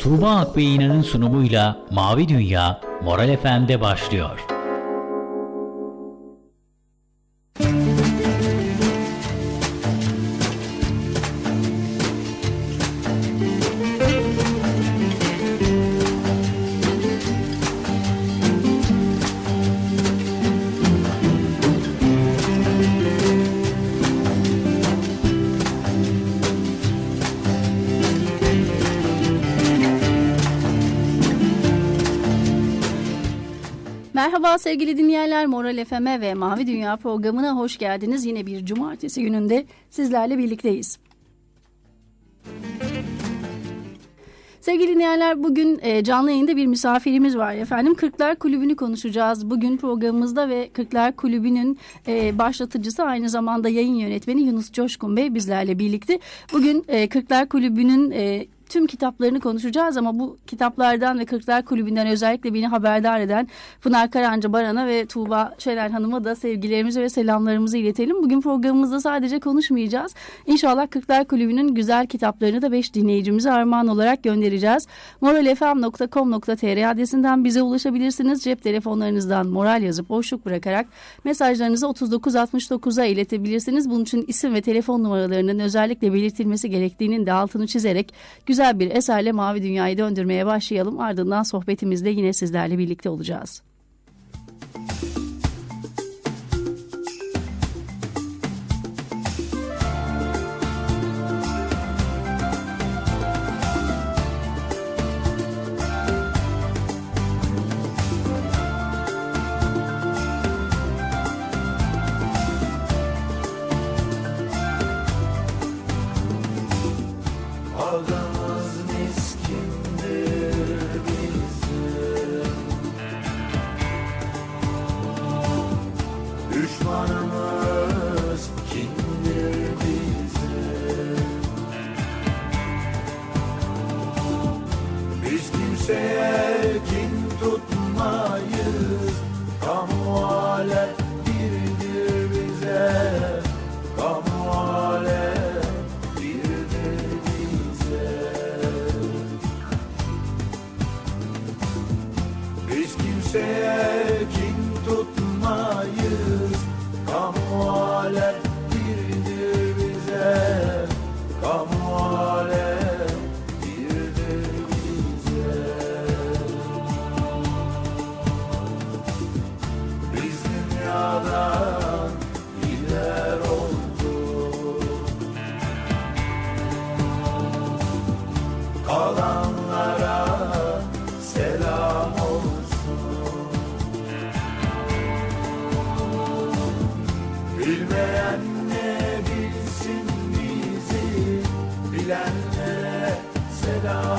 Tuğba Akbeyina'nın sunumuyla Mavi Dünya Moral FM'de başlıyor. Sevgili dinleyenler Moral FM'e ve Mavi Dünya programına hoş geldiniz. Yine bir cumartesi gününde sizlerle birlikteyiz. Sevgili dinleyenler bugün e, canlı yayında bir misafirimiz var efendim. Kırklar Kulübü'nü konuşacağız bugün programımızda ve Kırklar Kulübü'nün e, başlatıcısı aynı zamanda yayın yönetmeni Yunus Coşkun Bey bizlerle birlikte. Bugün e, Kırklar Kulübü'nün tüm kitaplarını konuşacağız ama bu kitaplardan ve Kırklar Kulübü'nden özellikle beni haberdar eden Pınar Karancı Baran'a ve Tuğba Şener Hanım'a da sevgilerimizi ve selamlarımızı iletelim. Bugün programımızda sadece konuşmayacağız. İnşallah Kırklar Kulübü'nün güzel kitaplarını da 5 dinleyicimize armağan olarak göndereceğiz. moralfm.com.tr adresinden bize ulaşabilirsiniz. Cep telefonlarınızdan moral yazıp boşluk bırakarak mesajlarınızı 3969'a iletebilirsiniz. Bunun için isim ve telefon numaralarının özellikle belirtilmesi gerektiğinin de altını çizerek güzel bir eserle Mavi Dünya'yı döndürmeye başlayalım. Ardından sohbetimizde yine sizlerle birlikte olacağız. Bilmeyen ne bilsin bizi. Bilenlere selam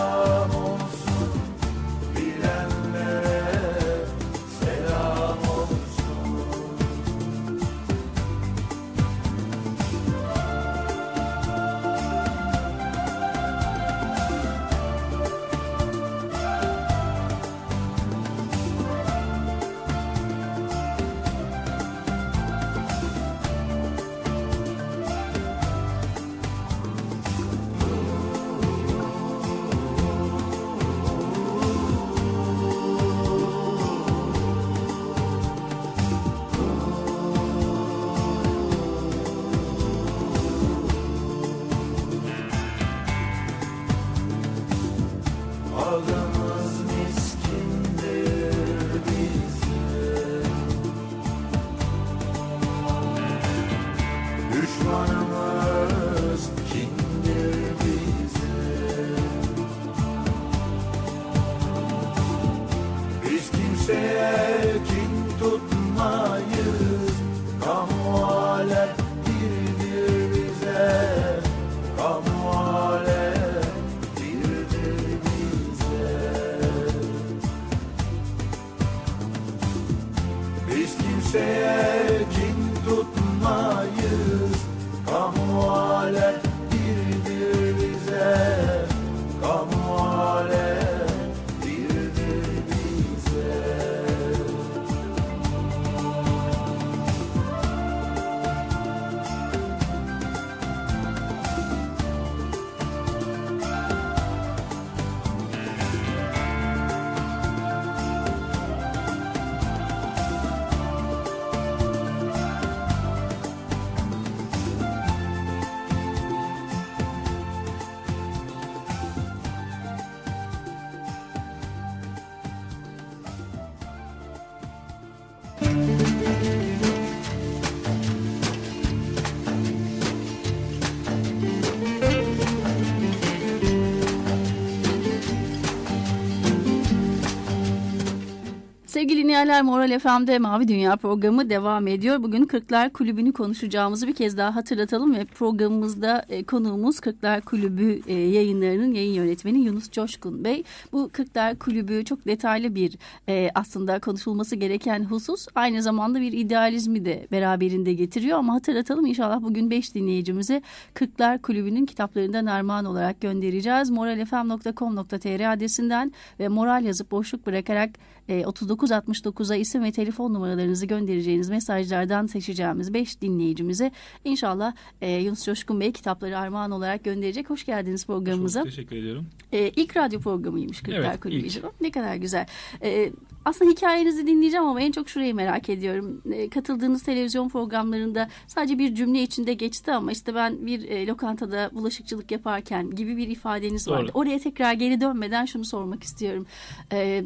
Sevgili dinleyenler Moral FM'de Mavi Dünya programı devam ediyor. Bugün Kırklar Kulübü'nü konuşacağımızı bir kez daha hatırlatalım ve programımızda e, konuğumuz Kırklar Kulübü e, yayınlarının yayın yönetmeni Yunus Coşkun Bey. Bu Kırklar Kulübü çok detaylı bir e, aslında konuşulması gereken husus. Aynı zamanda bir idealizmi de beraberinde getiriyor ama hatırlatalım inşallah bugün 5 dinleyicimize Kırklar Kulübü'nün kitaplarından armağan olarak göndereceğiz. moralfm.com.tr adresinden ve moral yazıp boşluk bırakarak e, 3969'a isim ve telefon numaralarınızı göndereceğiniz mesajlardan seçeceğimiz 5 dinleyicimize inşallah e, Yunus Coşkun Bey kitapları armağan olarak gönderecek. Hoş geldiniz programımıza. Çok teşekkür ediyorum. E, ilk radyo programıymış Kırklar Evet, Kulübü ilk. için. Ne kadar güzel. E, aslında hikayenizi dinleyeceğim ama en çok şurayı merak ediyorum. E, katıldığınız televizyon programlarında sadece bir cümle içinde geçti ama işte ben bir e, lokantada bulaşıkçılık yaparken gibi bir ifadeniz Doğru. vardı. Oraya tekrar geri dönmeden şunu sormak istiyorum. E,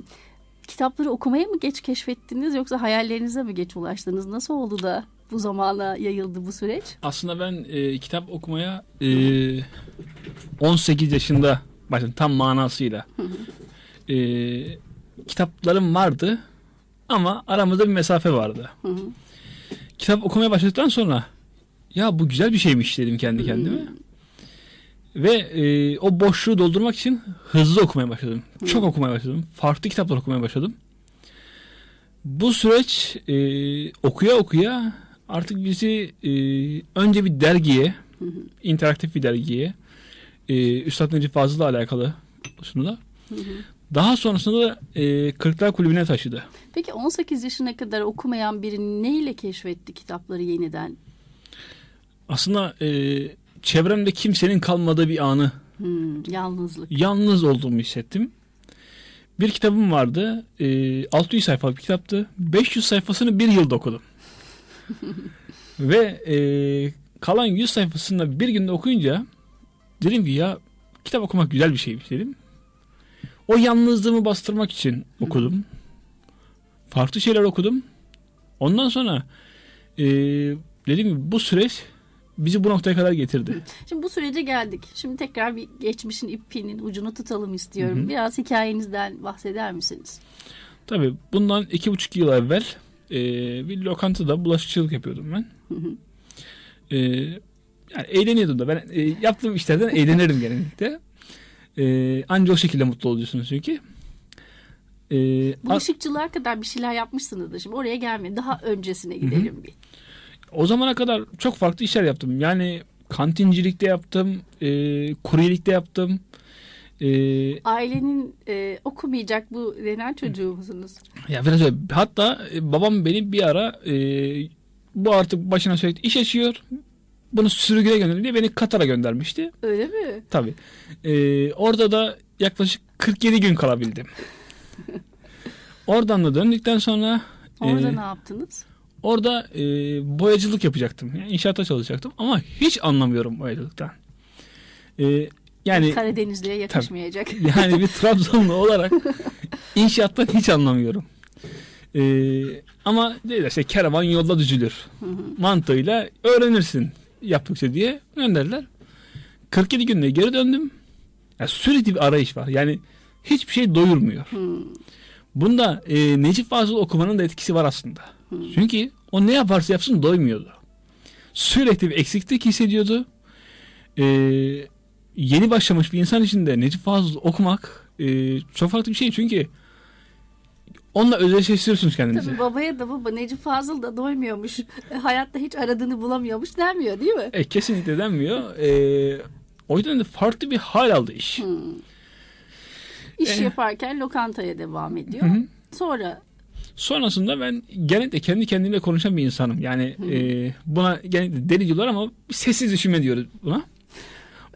kitapları okumaya mı geç keşfettiniz yoksa hayallerinize mi geç ulaştınız? Nasıl oldu da bu zamana yayıldı bu süreç? Aslında ben e, kitap okumaya e, 18 yaşında başladım tam manasıyla. E, kitaplarım vardı ama aramızda bir mesafe vardı. Kitap okumaya başladıktan sonra ya bu güzel bir şeymiş dedim kendi kendime. Ve e, o boşluğu doldurmak için hızlı okumaya başladım. Çok okumaya başladım. Farklı kitaplar okumaya başladım. Bu süreç e, okuya okuya artık bizi e, önce bir dergiye, interaktif bir dergiye, e, Üstad Necip Fazıl'la alakalı sunular. Daha sonrasında da e, Kırklar Kulübü'ne taşıdı. Peki 18 yaşına kadar okumayan biri neyle keşfetti kitapları yeniden? Aslında e, çevremde kimsenin kalmadığı bir anı Hmm, yalnızlık. yalnız olduğumu hissettim. Bir kitabım vardı. E, 600 sayfalık bir kitaptı. 500 sayfasını bir yılda okudum. Ve e, kalan 100 sayfasını da bir günde okuyunca dedim ki ya kitap okumak güzel bir şeymiş dedim. O yalnızlığımı bastırmak için okudum. Farklı şeyler okudum. Ondan sonra e, dedim ki bu süreç bizi bu noktaya kadar getirdi. Şimdi bu sürece geldik. Şimdi tekrar bir geçmişin ipinin ucunu tutalım istiyorum. Biraz hikayenizden bahseder misiniz? Tabii bundan iki buçuk yıl evvel e, bir lokantada bulaşıkçılık yapıyordum ben. E, yani eğleniyordum da ben e, yaptığım işlerden eğlenirim genellikle. E, anca o şekilde mutlu oluyorsunuz çünkü. E, Bulaşıkçılığa kadar bir şeyler yapmışsınızdır. Şimdi oraya gelmeyin. Daha öncesine gidelim bir. O zamana kadar çok farklı işler yaptım. Yani kantincilikte yaptım, e, kuryelikte yaptım. E, Ailenin e, okumayacak bu denen çocuğu musunuz? Ya biraz öyle. Hatta e, babam beni bir ara e, bu artık başına sürekli iş açıyor. Bunu sürgüne gönderin diye beni Katar'a göndermişti. Öyle mi? Tabii. E, orada da yaklaşık 47 gün kalabildim. Oradan da döndükten sonra Orada e, ne yaptınız? Orada e, boyacılık yapacaktım. Yani inşaata çalışacaktım ama hiç anlamıyorum boyacılıktan. E, yani Karadenizli'ye yakışmayacak. yani bir Trabzonlu olarak inşaattan hiç anlamıyorum. Ee, ama değil işte kervan yolda düzülür. Mantığıyla öğrenirsin yaptıkça diye gönderdiler. 47 günde geri döndüm. Ya sürekli bir arayış var. Yani hiçbir şey doyurmuyor. Bunda e, Necip Fazıl okumanın da etkisi var aslında. Çünkü o ne yaparsa yapsın doymuyordu. Sürekli bir eksiklik hissediyordu. Ee, yeni başlamış bir insan için de Necip Fazıl okumak e, çok farklı bir şey. Çünkü onunla özdeşleştiriyorsunuz kendinizi. Tabii babaya da baba Necip Fazıl da doymuyormuş. E, Hayatta hiç aradığını bulamıyormuş denmiyor değil mi? E, kesinlikle denmiyor. E, o yüzden de farklı bir hal aldı iş. İş Eh. yaparken lokantaya devam ediyor. Sonra Sonrasında ben genellikle kendi kendimle konuşan bir insanım. Yani e, buna genellikle deli diyorlar ama sessiz düşünme diyoruz buna.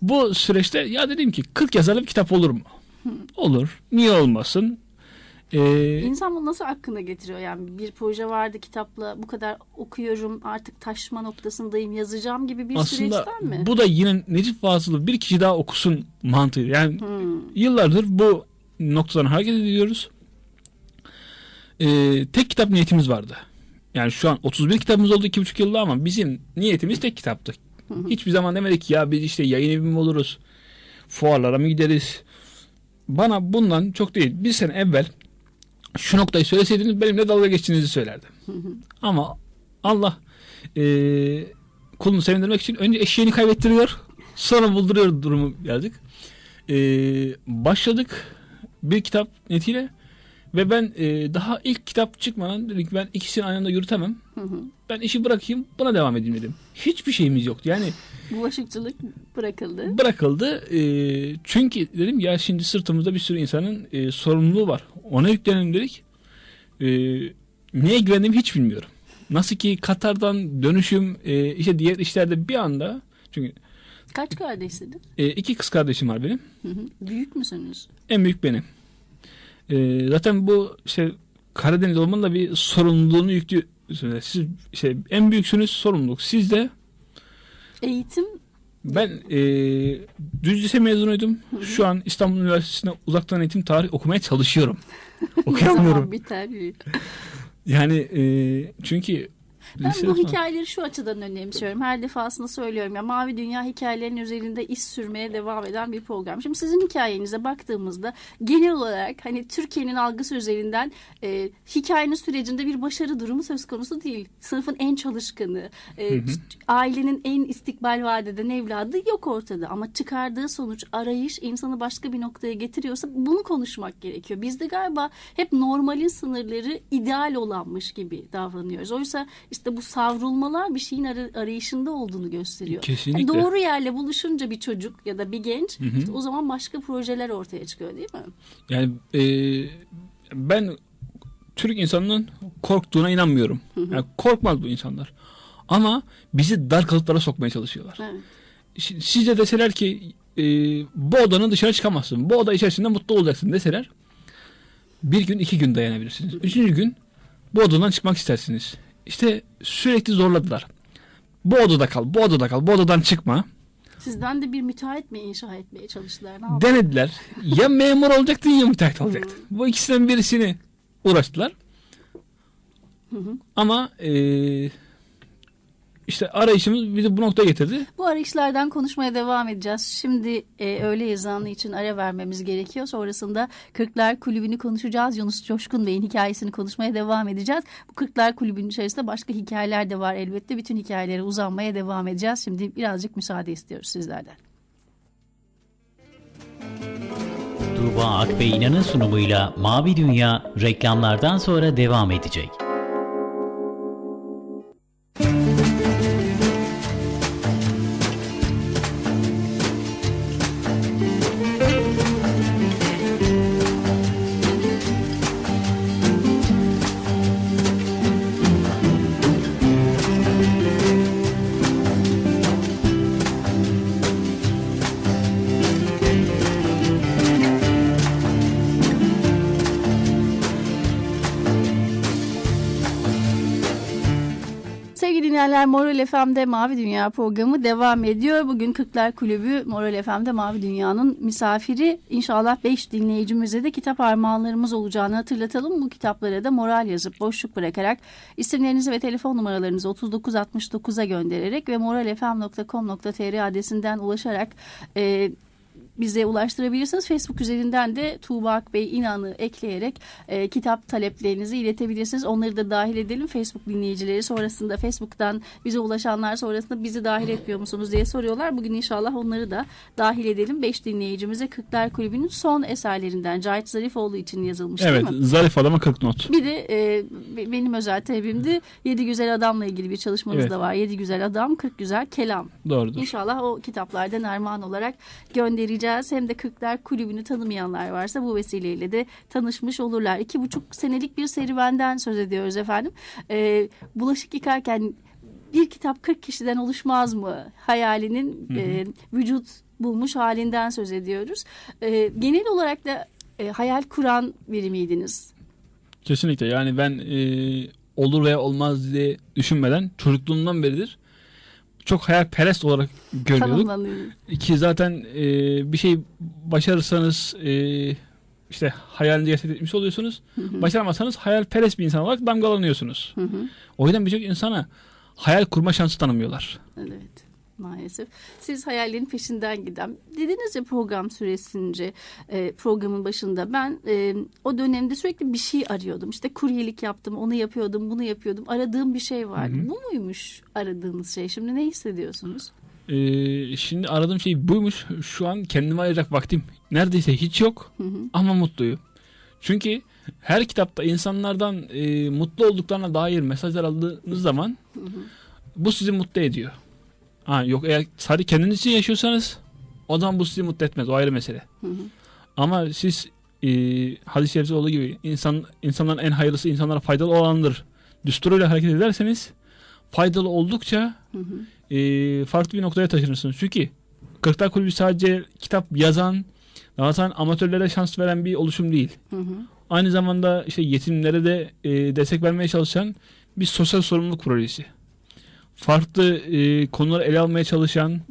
Bu süreçte ya dedim ki 40 yazarlı bir kitap olur mu? Olur. Niye olmasın? E, insan bunu nasıl aklına getiriyor? Yani bir proje vardı kitapla bu kadar okuyorum artık taşma noktasındayım yazacağım gibi bir aslında süreçten mi? bu da yine Necip Fazıl'ı bir kişi daha okusun mantığı. Yani Hmm. yıllardır bu noktadan hareket ediyoruz. Ee, tek kitap niyetimiz vardı. Yani şu an 31 kitabımız oldu 2,5 yılda ama bizim niyetimiz tek kitaptı. Hiçbir zaman demedik ki ya biz işte yayın evi mi oluruz? Fuarlara mı gideriz? Bana bundan çok değil. Bir sene evvel şu noktayı söyleseydiniz benimle dalga geçtiğinizi söylerdim. Ama Allah e, kulunu sevindirmek için önce eşeğini kaybettiriyor sonra bulduruyor durumu birazcık. E, başladık bir kitap netiyle ve ben e, daha ilk kitap çıkmadan dedik ben ikisini aynı anda yürütemem. Ben işi bırakayım buna devam edeyim dedim. Hiçbir şeyimiz yoktu. Yani Bulaşıkçılık bırakıldı. bırakıldı. E, çünkü dedim ya şimdi sırtımızda bir sürü insanın e, sorumluluğu var. Ona yüklenelim dedik. E, neye güvendiğimi hiç bilmiyorum. Nasıl ki Katar'dan dönüşüm e, işte diğer işlerde bir anda çünkü Kaç kardeşsiniz? e, iki kız kardeşim var benim. Hı hı. Büyük müsünüz? En büyük benim. E, zaten bu işte Karadeniz olmanın da bir sorumluluğunu yüklüyor. Siz şey en büyüksünüz sorumluluk. Siz de Eğitim Ben e, düz lise mezunuydum. Şu an İstanbul Üniversitesi'nde uzaktan eğitim tarih okumaya çalışıyorum. Okuyamıyorum. Biter. Yani e, çünkü Ben bu falan- hikayeleri şu açıdan önemsiyorum. Her defasında söylüyorum ya Mavi Dünya hikayelerinin üzerinde iz sürmeye devam eden bir program. Şimdi sizin hikayenize baktığımızda genel olarak hani Türkiye'nin algısı üzerinden e, hikayenin sürecinde bir başarı durumu söz konusu değil. Sınıfın en çalışkanı, e, ailenin en istikbal vaat eden evladı yok ortada. Ama çıkardığı sonuç arayış insanı başka bir noktaya getiriyorsa bunu konuşmak gerekiyor. Bizde galiba hep normalin sınırları ideal olanmış gibi davranıyoruz. Oysa işte bu savrulmalar bir şeyin ar- arayışında olduğunu gösteriyor. Kesinlikle. Yani doğru yerle buluşunca bir çocuk ya da bir genç işte o zaman başka projeler ortaya çıkıyor değil mi? Yani e, ben Türk insanının korktuğuna inanmıyorum. Yani korkmaz bu insanlar. Ama bizi dar kalıplara sokmaya çalışıyorlar. Evet. Şimdi siz de deseler ki e, bu odanın dışarı çıkamazsın. Bu oda içerisinde mutlu olacaksın deseler bir gün iki gün dayanabilirsiniz. Üçüncü gün bu odadan çıkmak istersiniz. İşte sürekli zorladılar. Bu odada kal, bu odada kal, bu odadan çıkma. Sizden de bir müteahhit mi inşa etmeye çalıştılar? Ne? Denediler. Ya memur olacaktın ya müteahhit olacaktın. Bu ikisinden birisini uğraştılar. Ama e, işte arayışımız bizi bu noktaya getirdi. Bu arayışlardan konuşmaya devam edeceğiz. Şimdi e, öğle ezanı için ara vermemiz gerekiyor. Sonrasında Kırklar Kulübü'nü konuşacağız. Yunus Coşkun Bey'in hikayesini konuşmaya devam edeceğiz. Bu Kırklar Kulübü'nün içerisinde başka hikayeler de var elbette. Bütün hikayelere uzanmaya devam edeceğiz. Şimdi birazcık müsaade istiyoruz sizlerden. Tuğba Akbey İnan'ın sunumuyla Mavi Dünya reklamlardan sonra devam edecek. Moral FM'de Mavi Dünya programı devam ediyor. Bugün Kırklar Kulübü Moral FM'de Mavi Dünya'nın misafiri. İnşallah 5 dinleyicimize de kitap armağanlarımız olacağını hatırlatalım. Bu kitaplara da moral yazıp boşluk bırakarak isimlerinizi ve telefon numaralarınızı 3969'a göndererek ve moralfm.com.tr adresinden ulaşarak e, bize ulaştırabilirsiniz. Facebook üzerinden de Tuğba Akbey İnan'ı ekleyerek e, kitap taleplerinizi iletebilirsiniz. Onları da dahil edelim. Facebook dinleyicileri sonrasında Facebook'tan bize ulaşanlar sonrasında bizi dahil etmiyor musunuz diye soruyorlar. Bugün inşallah onları da dahil edelim. Beş dinleyicimize Kırklar Kulübü'nün son eserlerinden Cahit Zarifoğlu için yazılmış Evet, değil mi? zarif adama 40 not. Bir de e, be- benim özel talebimde Yedi Güzel Adam'la ilgili bir çalışmanız Evet. da var. Yedi Güzel Adam, Kırk Güzel Kelam. Doğrudur. İnşallah o kitaplardan armağan olarak göndereceğiz. Hem de Kırklar Kulübü'nü tanımayanlar varsa bu vesileyle de tanışmış olurlar. İki buçuk senelik bir serüvenden söz ediyoruz efendim. Ee, bulaşık yıkarken bir kitap 40 kişiden oluşmaz mı? Hayalinin e, vücut bulmuş halinden söz ediyoruz. E, genel olarak da e, hayal kuran biri miydiniz? Kesinlikle yani ben e, olur veya olmaz diye düşünmeden çocukluğumdan beridir çok hayalperest olarak görüyorduk. Ki zaten e, bir şey başarırsanız e, işte hayalinizi gerçekleştirmiş oluyorsunuz. Başaramazsanız hayalperest bir insan olarak damgalanıyorsunuz. Hı hı. O yüzden birçok insana hayal kurma şansı tanımıyorlar. Evet. Maalesef. Siz hayallerin peşinden giden. Dediniz ya program süresince e, programın başında ben e, o dönemde sürekli bir şey arıyordum. İşte kuryelik yaptım, onu yapıyordum, bunu yapıyordum. Aradığım bir şey vardı. Bu muymuş aradığınız şey? Şimdi ne hissediyorsunuz? Ee, şimdi aradığım şey buymuş. Şu an kendime ayıracak vaktim neredeyse hiç yok ama mutluyum. Çünkü her kitapta insanlardan e, mutlu olduklarına dair mesajlar aldığınız zaman bu sizi mutlu ediyor. Ha, yok eğer sadece kendiniz için yaşıyorsanız o zaman bu sizi mutlu etmez. O ayrı mesele. Ama siz e, hadis-i şerifte olduğu gibi insan insanların en hayırlısı insanlara faydalı olandır. Düsturuyla hareket ederseniz faydalı oldukça e, farklı bir noktaya taşınırsınız. Çünkü Kırklar Kulübü sadece kitap yazan, dağıtan amatörlere şans veren bir oluşum değil. Aynı zamanda işte yetimlere de e, destek vermeye çalışan bir sosyal sorumluluk projesi. Farklı e, konuları ele almaya çalışan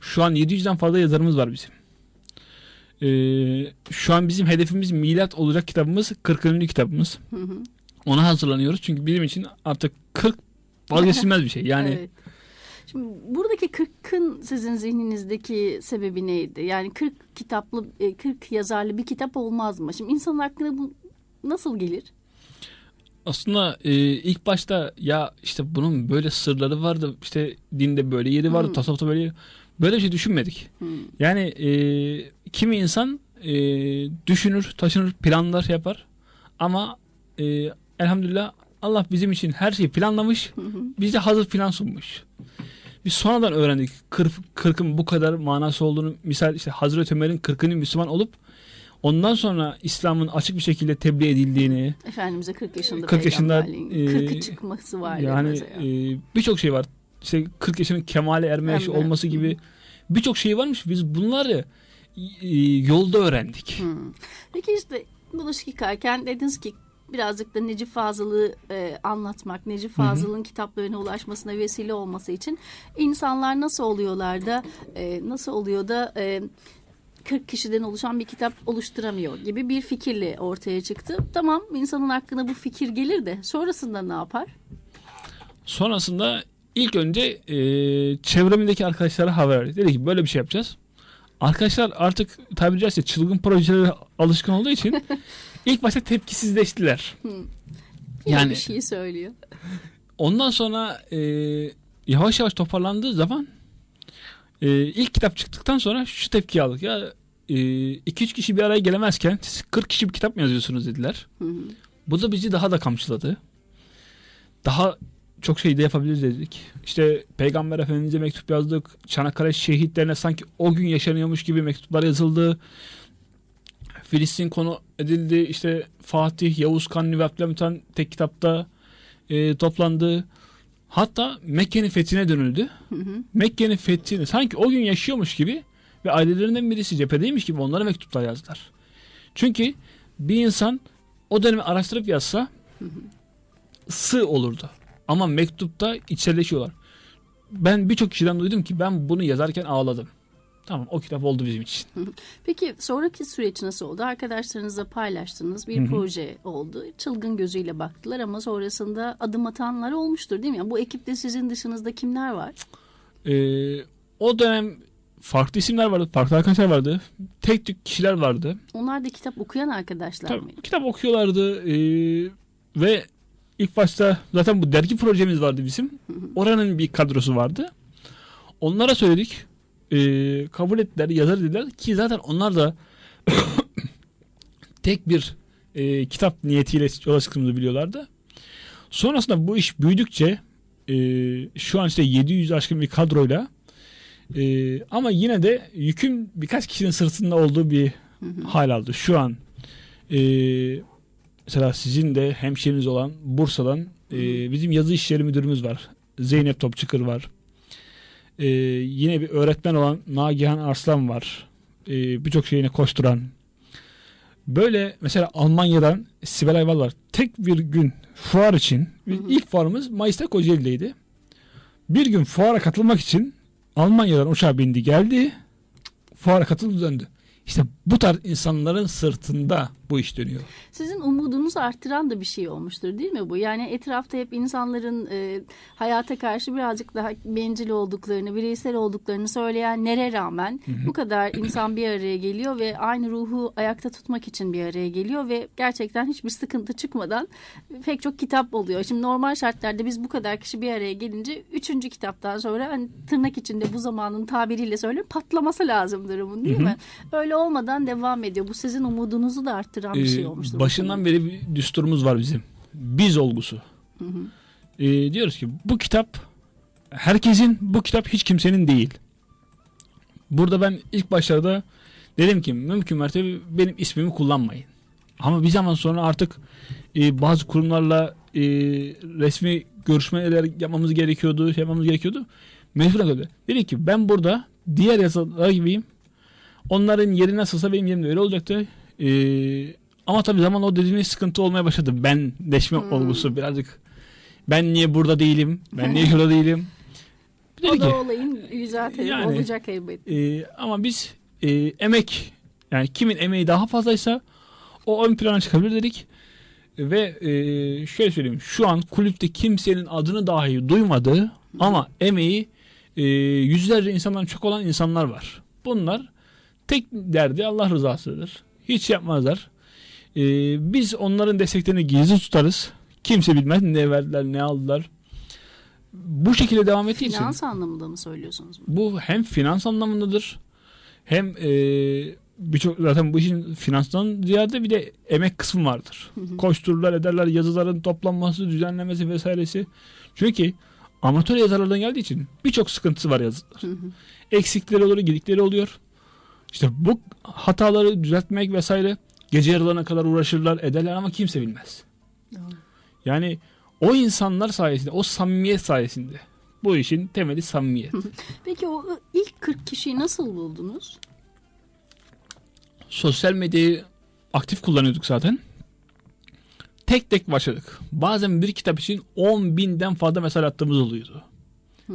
şu an 700'den fazla yazarımız var bizim. E, şu an bizim hedefimiz milat olacak kitabımız 40. kitabımız. Ona hazırlanıyoruz çünkü bizim için artık 40 vazgeçilmez bir şey. Yani Evet. Şimdi buradaki 40'ın sizin zihninizdeki sebebi neydi? Yani 40 kitaplı, e, 40 yazarlı bir kitap olmaz mı? Şimdi insan aklına bu nasıl gelir? Aslında e, ilk başta ya işte bunun böyle sırları vardı işte dinde böyle yeri vardı Hmm. tasavvufta böyle yeri böyle bir şey düşünmedik. Hmm. Yani e, kimi insan e, düşünür taşınır planlar yapar ama e, elhamdülillah Allah bizim için her şeyi planlamış bize hazır plan sunmuş. Biz sonradan öğrendik kırk, kırkın bu kadar manası olduğunu misal işte Hazreti Ömer'in kırkının Müslüman olup ondan sonra İslam'ın açık bir şekilde tebliğ edildiğini Efendimiz'e 40 yaşında 40 yaşında, e, 40'ı çıkması var yani mesela. e, birçok şey var. İşte 40 yaşının kemale erme yaşı olması gibi birçok şey varmış. Biz bunları e, yolda öğrendik. Hmm. Peki işte bulaşık yıkarken dediniz ki birazcık da Necip Fazıl'ı e, anlatmak, Necip Fazıl'ın kitaplarına ulaşmasına vesile olması için insanlar nasıl oluyorlar da e, nasıl oluyor da e, 40 kişiden oluşan bir kitap oluşturamıyor gibi bir fikirle ortaya çıktı. Tamam insanın aklına bu fikir gelir de sonrasında ne yapar? Sonrasında ilk önce e, çevremindeki arkadaşlara haber verdik. Dedi ki böyle bir şey yapacağız. Arkadaşlar artık tabiri caizse çılgın projelere alışkın olduğu için ilk başta tepkisizleştiler. Yani- bir şey söylüyor. Ondan sonra e, yavaş yavaş toparlandığı zaman e, ilk kitap çıktıktan sonra şu tepkiyi aldık. Ya 2-3 kişi bir araya gelemezken siz 40 kişi bir kitap mı yazıyorsunuz dediler. Hı hı. Bu da bizi daha da kamçıladı. Daha çok şey de yapabiliriz dedik. İşte Peygamber Efendimiz'e mektup yazdık. Çanakkale şehitlerine sanki o gün yaşanıyormuş gibi mektuplar yazıldı. Filistin konu edildi. İşte Fatih, Yavuz Kanuni ve Abdülhamit Han tek kitapta e, toplandı. Hatta Mekke'nin fethine dönüldü. Hı hı. Mekke'nin fethini sanki o gün yaşıyormuş gibi ve ailelerinden birisi cephedeymiş gibi onlara mektuplar yazdılar. Çünkü bir insan o dönemi araştırıp yazsa sığ olurdu. Ama mektupta içselleşiyorlar. Ben birçok kişiden duydum ki ben bunu yazarken ağladım. Tamam o kitap oldu bizim için. Peki sonraki süreç nasıl oldu? Arkadaşlarınızla paylaştınız. Bir Hı hı. proje oldu. Çılgın gözüyle baktılar ama sonrasında adım atanlar olmuştur değil mi? Yani bu ekipte sizin dışınızda kimler var? Ee, o dönem farklı isimler vardı, farklı arkadaşlar vardı. Tek tük kişiler vardı. Onlar da kitap okuyan arkadaşlar Tabii, mıydı? kitap okuyorlardı ee, ve ilk başta zaten bu dergi projemiz vardı bizim. Oranın bir kadrosu vardı. Onlara söyledik. Ee, kabul ettiler, yazar dediler ki zaten onlar da tek bir e, kitap niyetiyle yola çıktığımızı biliyorlardı. Sonrasında bu iş büyüdükçe e, şu an işte 700 aşkın bir kadroyla e, ama yine de yükün birkaç kişinin sırtında olduğu bir hal aldı. Şu an e, mesela sizin de hemşeriniz olan Bursa'dan e, bizim yazı işleri müdürümüz var. Zeynep Topçukır var. E, yine bir öğretmen olan Nagihan Arslan var. E, Birçok şeyine koşturan. Böyle mesela Almanya'dan Sibel Ayval var. Tek bir gün fuar için ilk fuarımız Mayıs'ta Kocaeli'deydi. Bir gün fuara katılmak için Almanya'dan uçağa bindi geldi. Fuara katıldı döndü. İşte bu tarz insanların sırtında bu iş dönüyor. Sizin umudunuzu arttıran da bir şey olmuştur değil mi bu? Yani etrafta hep insanların e, hayata karşı birazcık daha bencil olduklarını, bireysel olduklarını söyleyenlere rağmen bu kadar insan bir araya geliyor ve aynı ruhu ayakta tutmak için bir araya geliyor ve gerçekten hiçbir sıkıntı çıkmadan pek çok kitap oluyor. Şimdi normal şartlarda biz bu kadar kişi bir araya gelince üçüncü kitaptan sonra hani tırnak içinde bu zamanın tabiriyle söyleyeyim patlaması lazımdır bunun değil mi? Öyle olmadan devam ediyor. Bu sizin umudunuzu da arttıran bir şey Ee, olmuştur. başından beri bir düsturumuz var bizim. Biz olgusu. Ee, diyoruz ki bu kitap herkesin, bu kitap hiç kimsenin değil. Burada ben ilk başlarda dedim ki mümkün mertebe benim ismimi kullanmayın. Ama bir zaman sonra artık e, bazı kurumlarla e, resmi görüşmeler yapmamız gerekiyordu, şey yapmamız gerekiyordu. Mecburen kaldı. Dedi ki ben burada diğer yazarlar gibiyim. Onların yeri nasılsa benim yerim de öyle olacaktı. Ee, ama tabii zaman o dediğiniz sıkıntı olmaya başladı. Ben deşme olgusu birazcık. Ben niye burada değilim? Ben niye şurada değilim? Dedi o ki, da olayın güzel tarafı Yani- olacak elbette. e, ama biz e, emek yani kimin emeği daha fazlaysa o ön plana çıkabilir dedik. Ve e, şöyle söyleyeyim şu an kulüpte kimsenin adını dahi duymadığı ama emeği e, yüzlerce insandan çok olan insanlar var. Bunlar tek derdi Allah rızasıdır. Hiç yapmazlar. E, biz onların desteklerini gizli tutarız. Kimse bilmez ne verdiler ne aldılar. Bu şekilde devam ettiği için Finans anlamında mı söylüyorsunuz? bu hem finans anlamındadır hem e, birçok zaten bu işin finanstan ziyade bir de emek kısmı vardır. Koştururlar ederler yazıların toplanması, düzenlemesi vesairesi. Çünkü amatör yazarlardan geldiği için birçok sıkıntısı var yazılar. Eksikleri oluyor, gedikleri oluyor. İşte bu hataları düzeltmek vesaire gece yarılarına kadar uğraşırlar, ederler ama kimse bilmez. Yani o insanlar sayesinde, o samimiyet sayesinde bu işin temeli samimiyet. Peki o ilk 40 kişiyi nasıl buldunuz? sosyal medyayı aktif kullanıyorduk zaten. Tek tek başladık. Bazen bir kitap için 10 binden fazla mesaj attığımız oluyordu.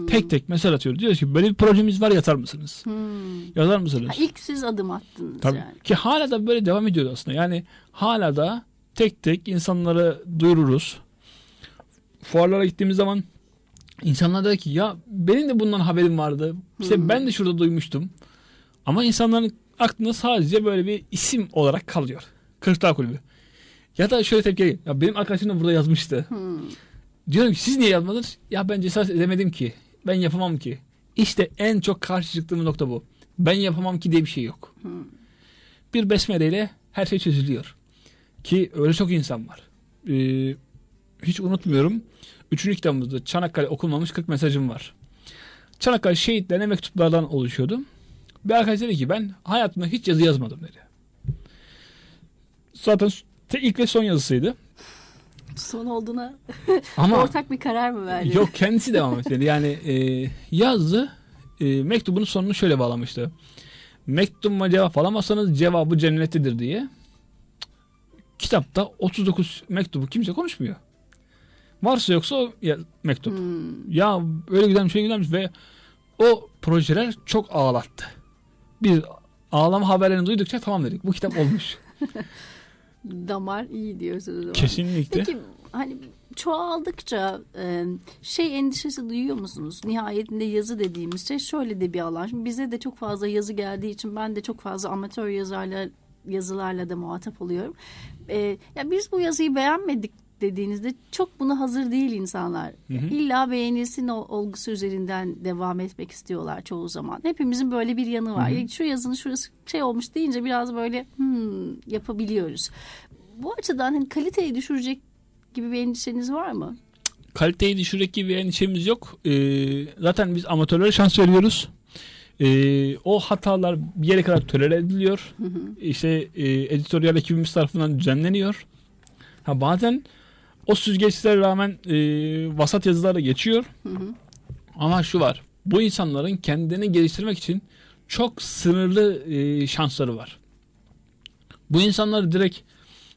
Tek tek mesaj atıyoruz. Diyoruz ki böyle bir projemiz var yazar mısınız? Hmm. Yazar mısınız? Ha, ilk siz adım attınız Tabii. yani. Ki hala da böyle devam ediyor aslında. Yani hala da tek tek insanlara duyururuz. Fuarlara gittiğimiz zaman insanlar der ki ya benim de bundan haberim vardı. İşte ben de şurada duymuştum. Ama insanların aklında sadece böyle bir isim olarak kalıyor. Kırklar Kulübü. Ya da şöyle tepki. Ya benim arkadaşım da burada yazmıştı. Diyorum ki siz niye yazmadınız? Ya ben cesaret edemedim ki. Ben yapamam ki. İşte en çok karşı çıktığım nokta bu. Ben yapamam ki diye bir şey yok. Bir besmeleyle her şey çözülüyor. Ki öyle çok insan var. Ee, hiç unutmuyorum. Üçüncü kitabımızda Çanakkale okunmamış 40 mesajım var. Çanakkale şehitlerine mektuplardan oluşuyordu. Bir arkadaş dedi ki ben hayatımda hiç yazı yazmadım dedi. Zaten te- ilk ve son yazısıydı. Son olduğuna Ama ortak bir karar mı verdiniz? Yok kendisi devam etti. Yani e, yazdı. E, mektubun sonunu şöyle bağlamıştı. Mektubuma cevap alamazsanız cevabı cennettedir diye. Kitapta 39 mektubu kimse konuşmuyor. Varsa yoksa o ya, mektup. Hmm. Ya öyle güzelmiş şey güzelmiş ve o projeler çok ağlattı. Biz ağlama haberlerini duydukça tamam dedik. Bu kitap olmuş. Damar iyi diyorsunuz. o zaman. Kesinlikle. Peki hani çoğaldıkça e, şey endişesi duyuyor musunuz? Nihayetinde yazı dediğimiz şey şöyle de bir alan. Şimdi bize de çok fazla yazı geldiği için ben de çok fazla amatör yazarlar yazılarla da muhatap oluyorum. E, ya biz bu yazıyı beğenmedik dediğinizde çok buna hazır değil insanlar. İlla beğenilsin olgusu üzerinden devam etmek istiyorlar çoğu zaman. Hepimizin böyle bir yanı var. Ya Şu yazının şurası şey olmuş deyince biraz böyle hmm, yapabiliyoruz. Bu açıdan hani kaliteyi düşürecek gibi bir endişeniz var mı? kaliteyi düşürecek gibi bir endişemiz yok. Ee, zaten biz amatörlere şans veriyoruz. Ee, o hatalar bir yere kadar tolere ediliyor. İşte e, editoryal ekibimiz tarafından düzenleniyor. Ha bazen o süzgeçlere rağmen e, vasat yazılar da geçiyor. Ama şu var. Bu insanların kendini geliştirmek için çok sınırlı e, şansları var. Bu insanları direkt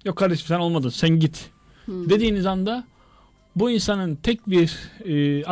yok kardeşim sen olmadın sen git dediğiniz anda bu insanın tek bir e,